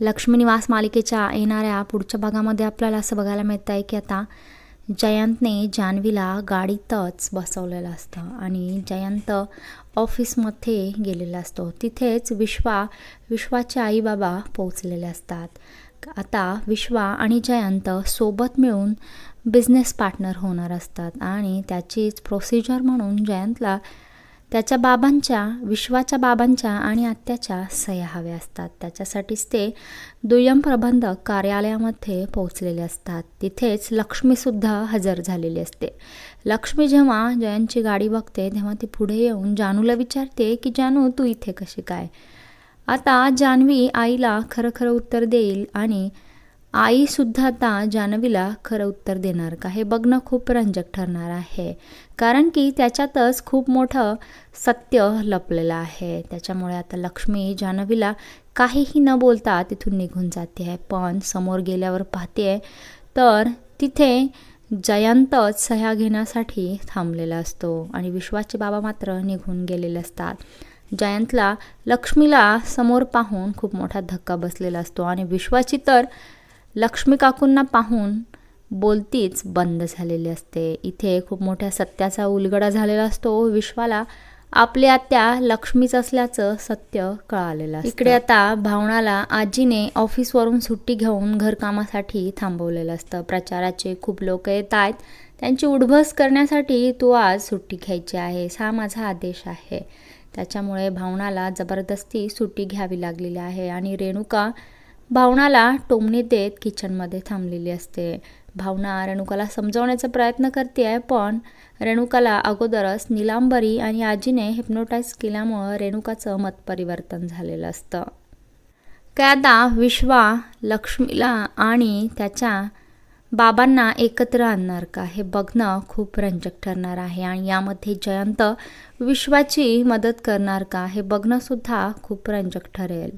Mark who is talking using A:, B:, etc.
A: लक्ष्मीनिवास मालिकेच्या येणाऱ्या पुढच्या भागामध्ये आपल्याला असं बघायला मिळतं आहे की आता जयंतने जान्हवीला गाडीतच बसवलेलं असतं आणि जयंत ऑफिसमध्ये गेलेला असतो. तिथेच विश्वा विश्वाचे आईबाबा पोचलेले असतात. आता विश्वा आणि जयंत सोबत मिळून बिझनेस पार्टनर होणार असतात आणि त्याचीच प्रोसिजर म्हणून जयंतला त्याच्या बाबांच्या विश्वाच्या बाबांच्या आणि आत्याच्या सह्या हव्या असतात. त्याच्यासाठीच ते दुय्यम प्रबंधक कार्यालयामध्ये पोहोचलेले असतात. तिथेच लक्ष्मीसुद्धा हजर झालेली असते. लक्ष्मी जेव्हा जयंतची गाडी बघते तेव्हा ती पुढे येऊन जानूला विचारते की जानू तू इथे कशी काय? आता जान्हवी आईला खरं खरं उत्तर देईल आणि आईसुद्धा आता जानवीला खरं उत्तर देणार का? हे बघणं खूप रंजक ठरणार आहे. कारण की त्याच्यातच खूप मोठं सत्य लपलेलं आहे. त्याच्यामुळे आता लक्ष्मी जानवीला काहीही न बोलता तिथून निघून जाते. आहे पण समोर गेल्यावर पाहते तर तिथे जयंतच सह्या घेण्यासाठी थांबलेला असतो आणि विश्वाचे बाबा मात्र निघून गेलेले असतात. जयंतला लक्ष्मीला समोर पाहून खूप मोठा धक्का बसलेला असतो आणि विश्वाची तर लक्ष्मी काकूंना पाहून बोलतीच बंद झालेली असते. इथे खूप मोठ्या सत्याचा उलगडा झालेला असतो. विश्वाला आपली आत्या लक्ष्मीच असल्याचं सत्य कळालेलं इकडे आता भावनाला आजीने ऑफिसवरून सुट्टी घेऊन घरकामासाठी थांबवलेलं असतं. प्रचाराचे खूप लोक येत आहेत. त्यांची उडभस करण्यासाठी तू आज सुट्टी घ्यायची आहेस हा माझा आदेश आहे. त्याच्यामुळे भावनाला जबरदस्ती सुट्टी घ्यावी लागलेली आहे. आणि रेणुका भावनाला टोमणी देत किचनमध्ये थांबलेली असते. भावना रेणुकाला समजवण्याचा प्रयत्न करते आहे पण रेणुकाला अगोदरच निलांबरी आणि आजीने हिप्नोटाईज केल्यामुळं रेणुकाचं मतपरिवर्तन झालेलं असतं. काय आता विश्वा लक्ष्मीला आणि त्याच्या बाबांना एकत्र आणणार का हे बघणं खूप रंजक ठरणार आहे आणि यामध्ये जयंत विश्वाची मदत करणार का हे बघणंसुद्धा खूप रंजक ठरेल.